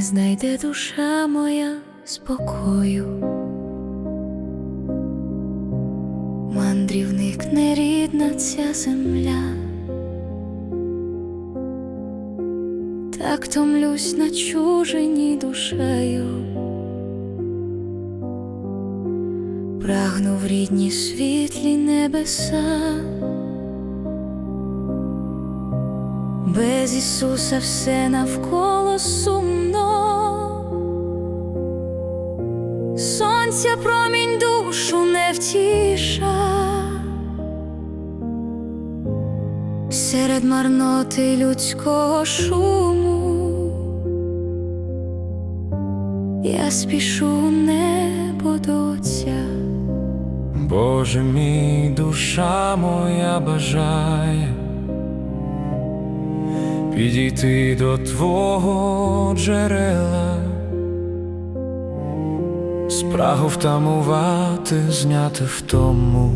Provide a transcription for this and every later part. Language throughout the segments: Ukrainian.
знайде душа моя спокою. Мандрівник нерідна ця земля, так томлюсь на чужині душею, прагну в рідні світлі небеса. Без Ісуса все навколо сумно, сонця промінь душу не втіша, серед марноти людського шуму, я спішу небо до. Боже мій, душа моя бажає підійти до Твого джерела, спрагу втамувати, зняти втому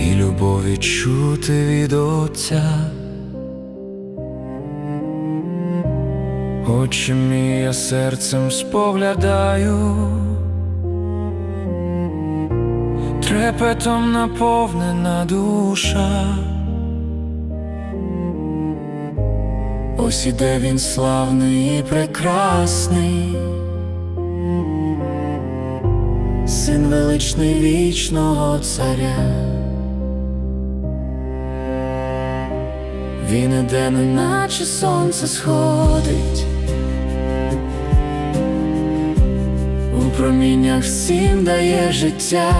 і любов відчути від Отця. Очі мій я серцем споглядаю, трепетом наповнена душа. Ось іде він славний і прекрасний, син величний вічного царя. Він іде, неначе сонце сходить, у проміннях всім дає життя,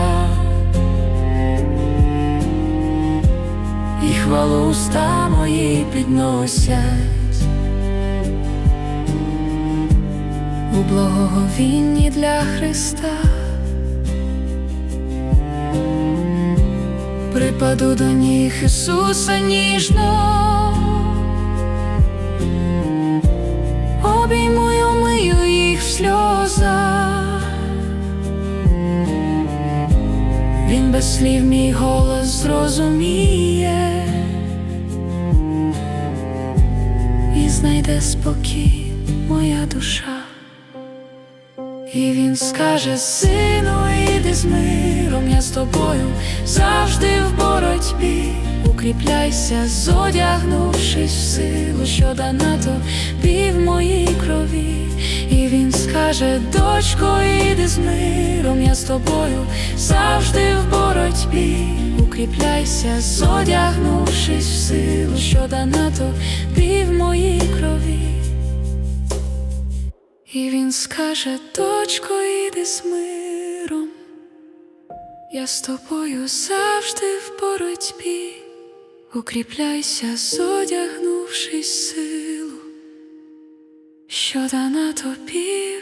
і хвалу уста мої підносять у благоговінні для Христа. Припаду до ніг Ісуса ніжно, обійму й омию їх в сльозах. Він без слів мій голос зрозуміє і знайде спокій моя душа. І він скаже, сину, іди з миром, я з тобою завжди в боротьбі. Укріпляйся, зодягнувшись в силу, що дана тобі в моїй крові. І він скаже, дочко, іди з миром, я з тобою завжди в боротьбі. Укріпляйся, зодягнувшись в силу, що дана тобі скаже, дочко, іди з миром, я з тобою завжди в боротьбі, укріпляйся, зодягнувшись силу, що дана тобі